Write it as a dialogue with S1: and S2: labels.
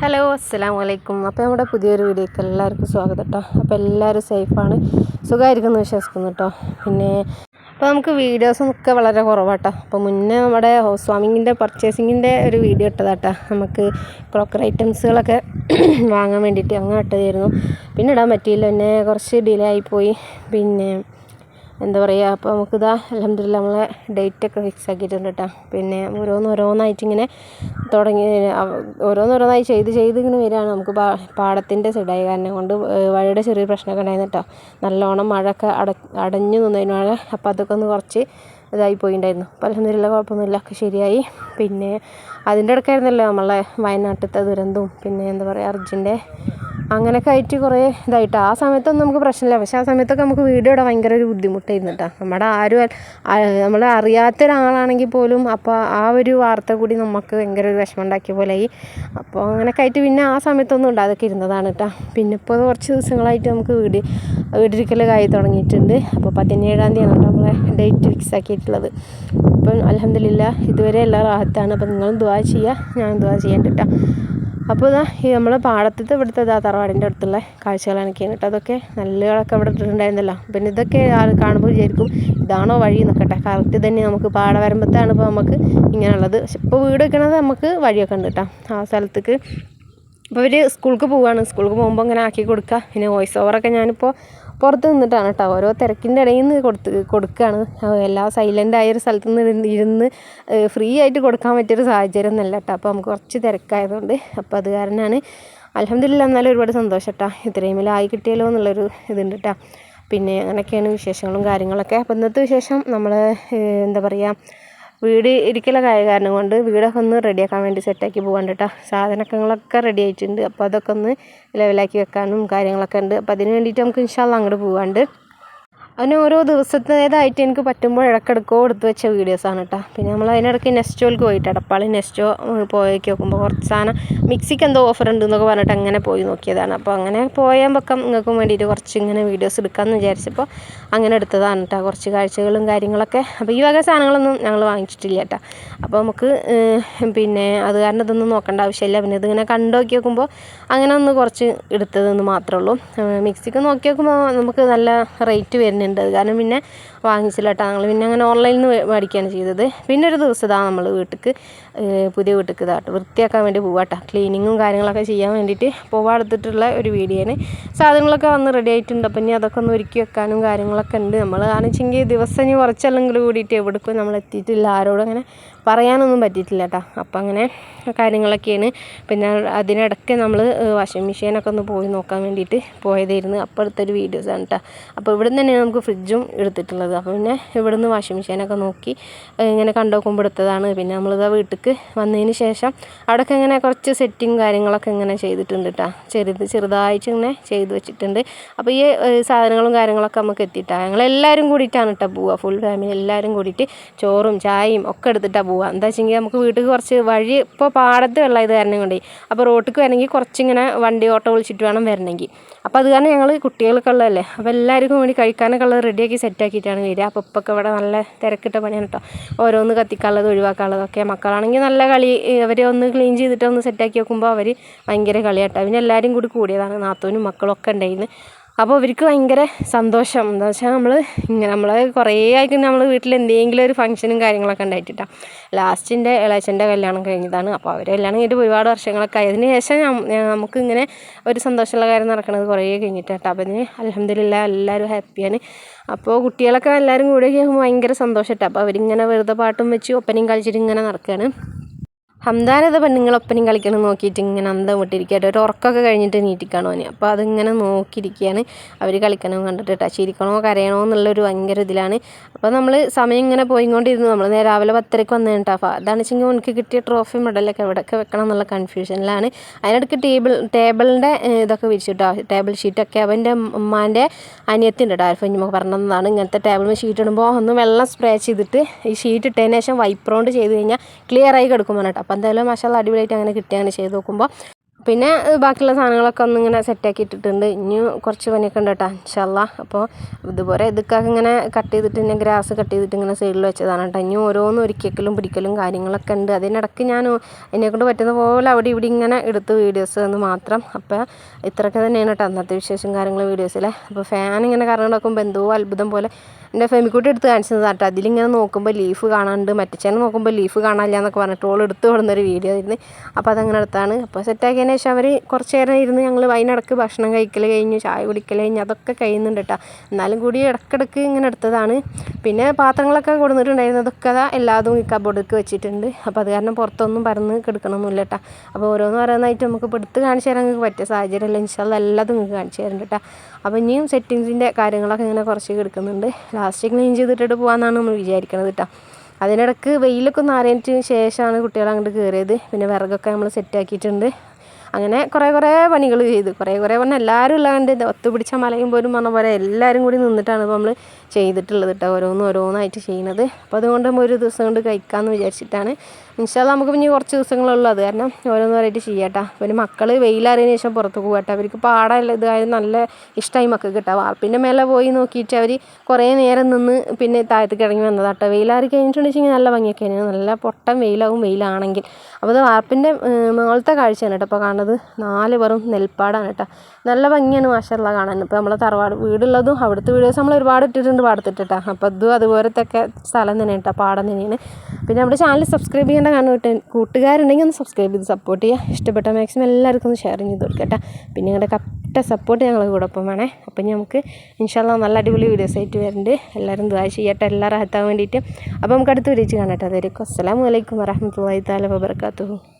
S1: Hello അസ്സാം വലൈക്കും അപ്പോൾ നമ്മുടെ പുതിയൊരു വീഡിയോക്ക് എല്ലാവർക്കും സ്വാഗതം കേട്ടോ അപ്പോൾ എല്ലാവരും സേഫാണ്. സുഖമായിരിക്കുമെന്ന് വിശ്വസിക്കുന്നു കേട്ടോ പിന്നെ അപ്പോൾ നമുക്ക് വീഡിയോസ് ഒക്കെ വളരെ കുറവാട്ടോ. അപ്പോൾ മുന്നേ നമ്മുടെ ഹൗസ് വാമിങ്ങിന്റെ പർച്ചേസിങ്ങിന്റെ ഒരു വീഡിയോ ഇട്ടതാട്ടോ. നമുക്ക് ക്രോക്കർ ഐറ്റംസുകളൊക്കെ വാങ്ങാൻ വേണ്ടിയിട്ട് അങ്ങനെ ഇട്ടതായിരുന്നു. പിന്നെ ഇടാൻ പറ്റിയില്ല. പിന്നെ കുറച്ച് ഡിലേ ആയിപ്പോയി പിന്നെ എന്താ പറയുക അപ്പോൾ നമുക്കിതാ അലഹമില്ല നമ്മളെ ഡേറ്റൊക്കെ ഫിക്സ് ആക്കിയിട്ടുണ്ട് കേട്ടോ പിന്നെ ഓരോന്ന് ഓരോന്നായിട്ട് ഇങ്ങനെ തുടങ്ങി ഓരോന്നോരോന്നായി ചെയ്ത് ചെയ്ത് ഇങ്ങനെ വരികയാണ്. നമുക്ക് പാടത്തിന്റെ സൈഡായ കാരണം കൊണ്ട് വഴിയുടെ ചെറിയൊരു പ്രശ്നമൊക്കെ ഉണ്ടായിരുന്നു കേട്ടോ നല്ലോണം മഴയൊക്കെ അട അടഞ്ഞു നിന്നതിന് മഴ അപ്പോൾ അതൊക്കെ ഒന്ന് കുറച്ച് ഇതായി പോയിണ്ടായിരുന്നു. അപ്പോൾ അലഹമില്ല കുഴപ്പമൊന്നുമില്ല. ഒക്കെ ശരിയായി. പിന്നെ അതിന്റെ ഇടയ്ക്കായിരുന്നല്ലോ നമ്മളെ വയനാട്ടിലത്തെ ദുരന്തവും പിന്നെ എന്താ പറയുക അർജുന്റെ അങ്ങനെയൊക്കെ ആയിട്ട് കുറേ ഇതായിട്ട്. ആ സമയത്തൊന്നും നമുക്ക് പ്രശ്നമില്ല. പക്ഷെ ആ സമയത്തൊക്കെ നമുക്ക് വീഡിയോ ഇടാൻ ഭയങ്കര ഒരു ബുദ്ധിമുട്ടായിരുന്നു കേട്ടോ. നമ്മുടെ ആരും നമ്മൾ അറിയാത്ത ഒരാളാണെങ്കിൽ പോലും അപ്പോൾ ആ ഒരു വാർത്ത കൂടി നമുക്ക് ഭയങ്കര ഒരു വിഷമം ഉണ്ടാക്കിയ പോലെയായി. അപ്പോൾ അങ്ങനെയൊക്കെ ആയിട്ട് പിന്നെ ആ സമയത്തൊന്നും ഉണ്ടാതൊക്കെ ഇരുന്നതാണ് കേട്ടോ. പിന്നെ ഇപ്പോൾ കുറച്ച് ദിവസങ്ങളായിട്ട് നമുക്ക് വീട് വീടിരിക്കലൊക്കെ ആയി തുടങ്ങിയിട്ടുണ്ട്. അപ്പോൾ പതിനേഴാം തീയതിയാണ് കേട്ടോ നമ്മളെ ഡേറ്റ് ഫിക്സ് ആക്കിയിട്ടുള്ളത്. അപ്പം അലഹമില്ല ഇതുവരെ എല്ലാ റാഹത്താണ്. അപ്പം നിങ്ങളും ദുവാ ചെയ്യുക ഞാൻ ദുവാ ചെയ്യാൻ കേട്ടോ അപ്പോൾ ഇതാ ഈ നമ്മൾ പാടത്തത്തെ ഇവിടുത്തെ ഇതാ തറവാടിന്റെ അടുത്തുള്ള കാഴ്ചകളാണ് കേട്ടോ അതൊക്കെ നല്ലതൊക്കെ ഇവിടെ ഇട്ടിട്ടുണ്ടായിരുന്നല്ലോ. പിന്നെ ഇതൊക്കെ കാണുമ്പോൾ വിചാരിക്കും ഇതാണോ വഴി എന്നൊക്കെ കറക്റ്റ് തന്നെ നമുക്ക് പാടവരമ്പത്താണ് ഇപ്പോൾ നമുക്ക് ഇങ്ങനെയുള്ളത്. പക്ഷെ ഇപ്പോൾ വീട് വെക്കണത് നമുക്ക് വഴിയൊക്കെ ഉണ്ട് കേട്ടോ ആ സ്ഥലത്തേക്ക്. അപ്പോൾ ഇവർ സ്കൂൾക്ക് പോവുകയാണ് സ്കൂൾക്ക് പോകുമ്പോൾ ഇങ്ങനെ ആക്കി കൊടുക്കുക പിന്നെ വോയിസ് ഓവറൊക്കെ ഞാനിപ്പോൾ പുറത്ത് നിന്നിട്ടാണ് കേട്ടോ. ഓരോ തിരക്കിന്റെ ഇടയിൽ നിന്ന് കൊടുത്ത് കൊടുക്കുകയാണ്. എല്ലാ സൈലന്റ് ആയൊരു സ്ഥലത്ത് നിന്ന് ഇരുന്ന് ഫ്രീ ആയിട്ട് കൊടുക്കാൻ പറ്റിയൊരു സാഹചര്യം ഒന്നല്ല കേട്ടോ. അപ്പോൾ നമുക്ക് കുറച്ച് തിരക്കായതുകൊണ്ട് അപ്പോൾ അത് കാരണമാണ്. അലഹമില്ല എന്നാലും ഒരുപാട് സന്തോഷം കേട്ടോ. ഇത്രയും ആയി കിട്ടിയല്ലോ എന്നുള്ളൊരു ഇതുണ്ട് കേട്ടോ. പിന്നെ അങ്ങനെയൊക്കെയാണ് വിശേഷങ്ങളും കാര്യങ്ങളൊക്കെ. അപ്പോൾ ഇന്നത്തെ വിശേഷം നമ്മൾ എന്താ പറയുക വീട് ഇരിക്കലൊക്കെ കാരണം കൊണ്ട് വീടൊക്കെ ഒന്ന് റെഡിയാക്കാൻ വേണ്ടി സെറ്റാക്കി പോകാൻ കേട്ടോ സാധനങ്ങളൊക്കെ റെഡി ആയിട്ടുണ്ട്. അപ്പോൾ അതൊക്കെ ഒന്ന് ലെവലാക്കി വെക്കാനും കാര്യങ്ങളൊക്കെ ഉണ്ട്. അപ്പോൾ അതിന് വേണ്ടിയിട്ട് നമുക്ക് ഇൻഷാല്ല അങ്ങോട്ട് പോകാണ്ട് അതിന് ഓരോ ദിവസത്തേതായിട്ട് എനിക്ക് പറ്റുമ്പോൾ ഇടക്കിടക്കോ എടുത്ത് വെച്ച വീഡിയോസാണ് കേട്ടോ പിന്നെ നമ്മൾ അതിനിടയ്ക്ക് നെസ്റ്റോയിലേക്ക് പോയിട്ട് എടപ്പാളി നെസ്റ്റോ പോയേക്ക് നോക്കുമ്പോൾ കുറച്ച് സാധനം മിക്സിക്ക് എന്തോ ഓഫർ ഉണ്ട് എന്നൊക്കെ പറഞ്ഞിട്ട് അങ്ങനെ പോയി നോക്കിയതാണ്. അപ്പോൾ അങ്ങനെ പോയാൽ പക്കം നിങ്ങൾക്കും വേണ്ടിയിട്ട് കുറച്ച് ഇങ്ങനെ വീഡിയോസ് എടുക്കാമെന്ന് വിചാരിച്ചപ്പോൾ അങ്ങനെ എടുത്തതാണ് കേട്ടോ കുറച്ച് കാഴ്ചകളും കാര്യങ്ങളൊക്കെ. അപ്പോൾ ഈ വക സാധനങ്ങളൊന്നും ഞങ്ങൾ വാങ്ങിച്ചിട്ടില്ല കേട്ടോ അപ്പോൾ നമുക്ക് പിന്നെ അത് കാരണം ഇതൊന്നും നോക്കേണ്ട ആവശ്യമില്ല പിന്നെ ഇതിങ്ങനെ കണ്ടു നോക്കി നോക്കുമ്പോൾ അങ്ങനെ ഒന്ന് കുറച്ച് എടുത്തതെന്ന് മാത്രമേ ഉള്ളൂ. മിക്സിക്ക് നോക്കി നോക്കുമ്പോൾ നമുക്ക് നല്ല റേറ്റ് വരുന്നുണ്ട്. അത് കാരണം പിന്നെ വാങ്ങിച്ചില്ല കേട്ടോ ഞങ്ങൾ പിന്നെ അങ്ങനെ ഓൺലൈനിൽ നിന്ന് മേടിക്കുകയാണ് ചെയ്തത്. പിന്നെ ഒരു ദിവസം ഇതാ നമ്മൾ വീട്ടിലേക്ക് പുതിയ വീട്ടിലേക്ക് ഇതാട്ടോ വൃത്തിയാക്കാൻ വേണ്ടി പോവാട്ടോ ക്ലീനിങ്ങും കാര്യങ്ങളൊക്കെ ചെയ്യാൻ വേണ്ടിയിട്ട് പോവാടുത്തിട്ടുള്ള ഒരു വീഡിയോന് സാധനങ്ങളൊക്കെ വന്ന് റെഡി ആയിട്ടുണ്ട്. അപ്പം ഇനി അതൊക്കെ ഒന്ന് ഒരുക്കി വെക്കാനും കാര്യങ്ങളൊക്കെ ഉണ്ട്. നമ്മൾ കാണിച്ചെങ്കിൽ ദിവസം ഇനി കുറച്ചല്ലെങ്കിൽ കൂടിയിട്ട് എവിടേക്കും നമ്മൾ എത്തിയിട്ടില്ല. ആരോടും അങ്ങനെ പറയാനൊന്നും പറ്റിയിട്ടില്ല കേട്ടോ. അപ്പം അങ്ങനെ കാര്യങ്ങളൊക്കെയാണ്. പിന്നെ അതിനിടയ്ക്ക് നമ്മൾ വാഷിംഗ് മെഷീനൊക്കെ ഒന്ന് പോയി നോക്കാൻ വേണ്ടിയിട്ട് പോയതായിരുന്നു. അപ്പോൾ എടുത്തൊരു വീഡിയോസാണ് കേട്ടോ. അപ്പോൾ ഇവിടെ നിന്ന് തന്നെയാണ് നമുക്ക് ഫ്രിഡ്ജും എടുത്തിട്ടുള്ളത്. അപ്പോൾ പിന്നെ ഇവിടുന്ന് വാഷിംഗ് മെഷീനൊക്കെ നോക്കി ഇങ്ങനെ കണ്ടുനോക്കുമ്പോൾ എടുത്തതാണ്. പിന്നെ നമ്മളിതാ വീട്ടിലേക്ക് വന്നതിന് ശേഷം അവിടെയൊക്കെ ഇങ്ങനെ കുറച്ച് സെറ്റിങ് കാര്യങ്ങളൊക്കെ ഇങ്ങനെ ചെയ്തിട്ടുണ്ട് കേട്ടോ ചെറുത് ചെറുതായിട്ട് ഇങ്ങനെ ചെയ്ത് വെച്ചിട്ടുണ്ട്. അപ്പോൾ ഈ സാധനങ്ങളും കാര്യങ്ങളൊക്കെ നമുക്ക് എത്തിയിട്ടാണ് ഞങ്ങളെല്ലാവരും കൂടിയിട്ടാണ് കേട്ടോ പോവുക ഫുൾ ഫാമിലി എല്ലാവരും കൂടിയിട്ട് ചോറും ചായയും ഒക്കെ എടുത്തിട്ടാണ് പോവുക എന്താ വെച്ചെങ്കിൽ നമുക്ക് വീട്ടിൽ കുറച്ച് വഴി ഇപ്പോൾ പാടത്ത് വെള്ളം ഇത് കാരണം കൊണ്ടേ അപ്പോൾ റോട്ടിക്ക് വരണമെങ്കിൽ കുറച്ചിങ്ങനെ വണ്ടി ഓട്ടോ വിളിച്ചിട്ട് വേണം വരണമെങ്കിൽ അപ്പോൾ അത് കാരണം ഞങ്ങൾ കുട്ടികൾക്ക് ഉള്ളതല്ലേ. അപ്പോൾ എല്ലാവർക്കും വേണ്ടി കഴിക്കാനൊക്കെ ഉള്ളത് റെഡിയാക്കി സെറ്റാക്കിയിട്ടാണ് വരിക. അപ്പോൾ ഇപ്പൊക്കെ ഇവിടെ നല്ല തിരക്കിട്ട പണിയാണ് കേട്ടോ ഓരോന്ന് കത്തിക്കാനുള്ളത് ഒഴിവാക്കാനുള്ളതൊക്കെ മക്കളാണെങ്കിൽ നല്ല കളി അവരെ ഒന്ന് ക്ലീൻ ചെയ്തിട്ട് ഒന്ന് സെറ്റാക്കി വെക്കുമ്പോൾ അവർ ഭയങ്കര കളിയാട്ടോ. പിന്നെ എല്ലാവരും കൂടി കൂടിയതാണ് നാത്തൂനും മക്കളും ഒക്കെ ഉണ്ടായിരുന്നു. അപ്പോൾ അവർക്ക് ഭയങ്കര സന്തോഷം. എന്താ വെച്ചാൽ നമ്മൾ ഇങ്ങനെ നമ്മൾ കുറേ ആയിട്ട് നമ്മൾ വീട്ടിൽ എന്തെങ്കിലും ഒരു ഫംഗ്ഷനും കാര്യങ്ങളൊക്കെ ഉണ്ടായിട്ടിട്ടാണ് ലാസ്റ്റിന്റെ ഇളയച്ചന്റെ കല്യാണം കഴിഞ്ഞതാണ്. അപ്പോൾ അവർ കല്യാണം കഴിഞ്ഞിട്ട് ഒരുപാട് വർഷങ്ങളൊക്കെ ആയി. ശേഷം നമുക്ക് ഇങ്ങനെ ഒരു സന്തോഷമുള്ള കാര്യം നടക്കുന്നത് കുറേ കഴിഞ്ഞിട്ടാട്ടോ. അപ്പോൾ അതിന് അലഹമില്ല എല്ലാവരും ഹാപ്പിയാണ് അപ്പോൾ കുട്ടികളൊക്കെ എല്ലാവരും കൂടെ ഭയങ്കര സന്തോഷമായിട്ടാണ് അപ്പോൾ അവരിങ്ങനെ വെറുതെ പാട്ടും വെച്ച് ഒപ്പനയും കളിച്ചിട്ട് ഇങ്ങനെ നടക്കുകയാണ് ഹംദാനത് പെണ്ണുങ്ങളൊപ്പനും കളിക്കണം നോക്കിയിട്ട് ഇങ്ങനെ അന്തം വിട്ടിരിക്കട്ടെ ഒരു ഉറക്കമൊക്കെ കഴിഞ്ഞിട്ട് നീറ്റിക്കാണോ അവന് അപ്പോൾ അതിങ്ങനെ നോക്കിയിരിക്കുകയാണ്. അവർ കളിക്കണം കണ്ടിട്ട് കേട്ടോ. ചിരിക്കണോ കരയണോ എന്നുള്ളൊരു ഭയങ്കര ഇതിലാണ്. അപ്പോൾ നമ്മൾ സമയം ഇങ്ങനെ പോയിക്കൊണ്ടിരുന്നു. നമ്മൾ നേരെ രാവിലെ പത്തരയ്ക്ക് വന്നു കേട്ടോ. അപ്പോൾ അതാണ് വെച്ചെങ്കിൽ എനിക്ക് കിട്ടിയ ട്രോഫി മെഡലൊക്കെ എവിടെയൊക്കെ വെക്കണം എന്നുള്ള കൺഫ്യൂഷനിലാണ്. അതിനിടയ്ക്ക് ടേബിൾ ടേബിളിന്റെ ഇതൊക്കെ വിരിച്ചിട്ടോ ടേബിൾ ഷീറ്റൊക്കെ അവന്റെ ഉമ്മാന്റെ അനിയത്തിന്റെ കേട്ടോ. ആരിഫ് നമുക്ക് പറഞ്ഞതാണ്. ഇങ്ങനത്തെ ടേബിൾ ഷീറ്റ് ഇടുമ്പോൾ ഒന്ന് വെള്ളം സ്പ്രേ ചെയ്തിട്ട് ഈ ഷീറ്റ് ഇട്ടതിന് ശേഷം വൈപ്രോണ്ട് ചെയ്ത് കഴിഞ്ഞാൽ ക്ലിയർ ആയി കിടക്കും പറഞ്ഞിട്ട്. അപ്പോൾ എന്തായാലും മഷാല അടിപൊളിയായിട്ട് അങ്ങനെ കിട്ടിയാണ് ചെയ്ത് നോക്കുമ്പോൾ പിന്നെ ബാക്കിയുള്ള സാധനങ്ങളൊക്കെ ഒന്ന് ഇങ്ങനെ സെറ്റാക്കി ഇട്ടിട്ടുണ്ട്. ഇനി കുറച്ച് പണിയൊക്കെ ഉണ്ട് കേട്ടോ ഇൻഷാല്ല അപ്പോൾ ഇതുപോലെ ഇതൊക്കെ ഇങ്ങനെ കട്ട് ചെയ്തിട്ട് ഇങ്ങനെ ഗ്രാസ് കട്ട് ചെയ്തിട്ട് ഇങ്ങനെ സൈഡിൽ വെച്ചതാണ് കേട്ടോ. ഇനി ഓരോന്ന് ഒരിക്കലും പിടിക്കലും കാര്യങ്ങളൊക്കെ ഉണ്ട്. അതിനിടയ്ക്ക് ഞാൻ എന്നെക്കൊണ്ട് പറ്റുന്ന പോലെ അവിടെ ഇവിടെ ഇങ്ങനെ എടുത്ത് വീഡിയോസ് എന്ന് മാത്രം. അപ്പോൾ ഇത്രയൊക്കെ തന്നെയാണ് കേട്ടോ അന്നത്തെ വിശേഷം കാര്യങ്ങൾ വീഡിയോസിലെ അപ്പോൾ ഫാൻ ഇങ്ങനെ കറങ്ങി നടക്കുമ്പോൾ എന്തോ അത്ഭുതം പോലെ എന്റെ ഫെമിക്കൂട്ടി എടുത്ത് കാണിച്ചത് കേട്ടോ. അതിലിങ്ങനെ നോക്കുമ്പോൾ ലീഫ് കാണാനുണ്ട്. മറ്റേ നോക്കുമ്പോൾ ലീഫ് കാണാനില്ല എന്നൊക്കെ പറഞ്ഞിട്ട് ഓൾ എടുത്ത് കൊടുന്നൊരു വീഡിയോ ആയിരുന്നു. അപ്പോൾ അതങ്ങനെ എടുത്താണ്. അപ്പോൾ സെറ്റാക്കിയതിന് ശേഷം അവർ കുറച്ച് നേരം ഇരുന്ന് ഞങ്ങൾ വൈകിടക്ക് ഭക്ഷണം കഴിക്കൽ കഴിഞ്ഞു ചായ കുടിക്കൽ കഴിഞ്ഞു അതൊക്കെ കഴിയുന്നുണ്ട് കേട്ടോ. എന്നാലും കൂടി ഇടക്കിടക്ക് ഇങ്ങനെ എടുത്തതാണ്. പിന്നെ പാത്രങ്ങളൊക്കെ കൊടുത്തിട്ടുണ്ടായിരുന്നു. അതൊക്കെ അതാ എല്ലാതും ഈ കബോർഡിലേക്ക് വെച്ചിട്ടുണ്ട്. അപ്പോൾ അത് കാരണം പുറത്തൊന്നും പറന്ന് കിടക്കണമൊന്നുമില്ല കേട്ടോ. അപ്പോൾ ഓരോന്ന് പറയുന്നതായിട്ട് നമുക്ക് ഇപ്പോൾ എടുത്ത് കാണിച്ചു തരാൻ നിങ്ങൾക്ക് പറ്റിയ സാഹചര്യമല്ല. ഇൻഷാല്ല എല്ലാതും നിങ്ങൾക്ക് കാണിച്ചു തരുന്നുണ്ട് കേട്ടോ. അപ്പോൾ ഇനിയും സെറ്റിങ്സിന്റെ കാര്യങ്ങളൊക്കെ ഇങ്ങനെ കുറച്ച് കിടക്കുന്നുണ്ട്. ലാസ്റ്റ് ക്ലീൻ ചെയ്തിട്ടിട്ട് പോകാമെന്നാണ് നമ്മൾ വിചാരിക്കുന്നത് കേട്ടോ അതിനിടക്ക് വെയിലൊക്കെ ഒന്ന് ശേഷമാണ് കുട്ടികൾ അങ്ങോട്ട് കയറിയത് പിന്നെ വിറകൊക്കെ നമ്മൾ സെറ്റാക്കിയിട്ടുണ്ട് അങ്ങനെ കുറേ കുറേ പണികൾ ചെയ്തു. കുറേ കുറേ പറഞ്ഞാൽ എല്ലാവരും ഉള്ളതുകൊണ്ട് ഒത്തുപിടിച്ച മലയും പോലും പറഞ്ഞ പോലെ എല്ലാവരും കൂടി നിന്നിട്ടാണ് ഇപ്പോൾ നമ്മൾ ചെയ്തിട്ടുള്ളത് കേട്ടോ ഓരോന്ന് ഓരോന്നായിട്ട് ചെയ്യുന്നത് അപ്പോൾ അതുകൊണ്ട് നമ്മൾ ഒരു ദിവസം കൊണ്ട് കഴിക്കാമെന്ന് വിചാരിച്ചിട്ടാണ്. ഇൻഷാല്ല നമുക്ക് പിന്നെ കുറച്ച് ദിവസങ്ങളുള്ളൂ അത് കാരണം ഓരോന്നോരായിട്ട് ചെയ്യാട്ടോ. പിന്നെ മക്കൾ വെയിലറിയതിന് ശേഷം പുറത്ത് പോകട്ടെ അവർക്ക് പാടല്ല ഇതായത് നല്ല ഇഷ്ടമായി മക്കൾക്ക് കേട്ടോ വാർപ്പിന്റെ മേലെ പോയി നോക്കിയിട്ട് അവർ കുറേ നേരം നിന്ന് പിന്നെ താഴത്തേക്ക് ഇറങ്ങി വന്നതാട്ടോ. വെയിലാറി കഴിഞ്ഞിട്ടുണ്ടെങ്കിൽ നല്ല ഭംഗിയൊക്കെ ആയിരുന്നു. നല്ല പൊട്ടം വെയിലാവും വെയിലാണെങ്കിൽ. അപ്പോൾ അത് വാർപ്പിന്റെ മുകളത്തെ കാഴ്ചയാണ് കേട്ടോ അപ്പോൾ നാല് വെറും നെൽപ്പാടാണ് കേട്ടോ. നല്ല ഭംഗിയാണ് മാഷല്ല കാണാൻ. ഇപ്പോൾ നമ്മളെ തറവാട് വീടുള്ളതും അവിടുത്തെ വീഡിയോസ് നമ്മൾ ഒരുപാട് ഇട്ടിട്ടുണ്ട് പാടത്തിട്ടാ അപ്പോൾ ഇതും അതുപോലത്തെ ഒക്കെ സ്ഥലം തന്നെയാണ് കേട്ടോ പാടം തന്നെയാണ്. പിന്നെ നമ്മുടെ ചാനൽ സബ്സ്ക്രൈബ് ചെയ്യേണ്ട കാരണം കേട്ടോ കൂട്ടുകാരുണ്ടെങ്കിൽ ഒന്ന് സബ്സ്ക്രൈബ് ചെയ്ത് സപ്പോർട്ട് ചെയ്യുക ഇഷ്ടപ്പെട്ട മാക്സിമം എല്ലാവർക്കും ഒന്ന് ഷെയർ ചെയ്ത് കൊടുക്കുക കേട്ടോ. പിന്നെ നിങ്ങളുടെ കട്ട സപ്പോർട്ട് ഞങ്ങൾ കൂടെ ഒപ്പം വേണേ. അപ്പം നമുക്ക് ഇൻഷാല്ല നല്ല അടിപൊളി വീഡിയോസ് ആയിട്ട് വരുന്നുണ്ട് എല്ലാവരും ദ്വാ ചെയ്യട്ടെ എല്ലാവരും റാഹത്താൻ വേണ്ടിയിട്ട്. അപ്പോൾ നമുക്ക് അടുത്ത വീഡിയോ കാണട്ടെ കേട്ടോ. അതായിരിക്കും അസ്സലാമു അലൈക്കും വറഹമത്തല്ലാഹി താല വബർക്കാത്തു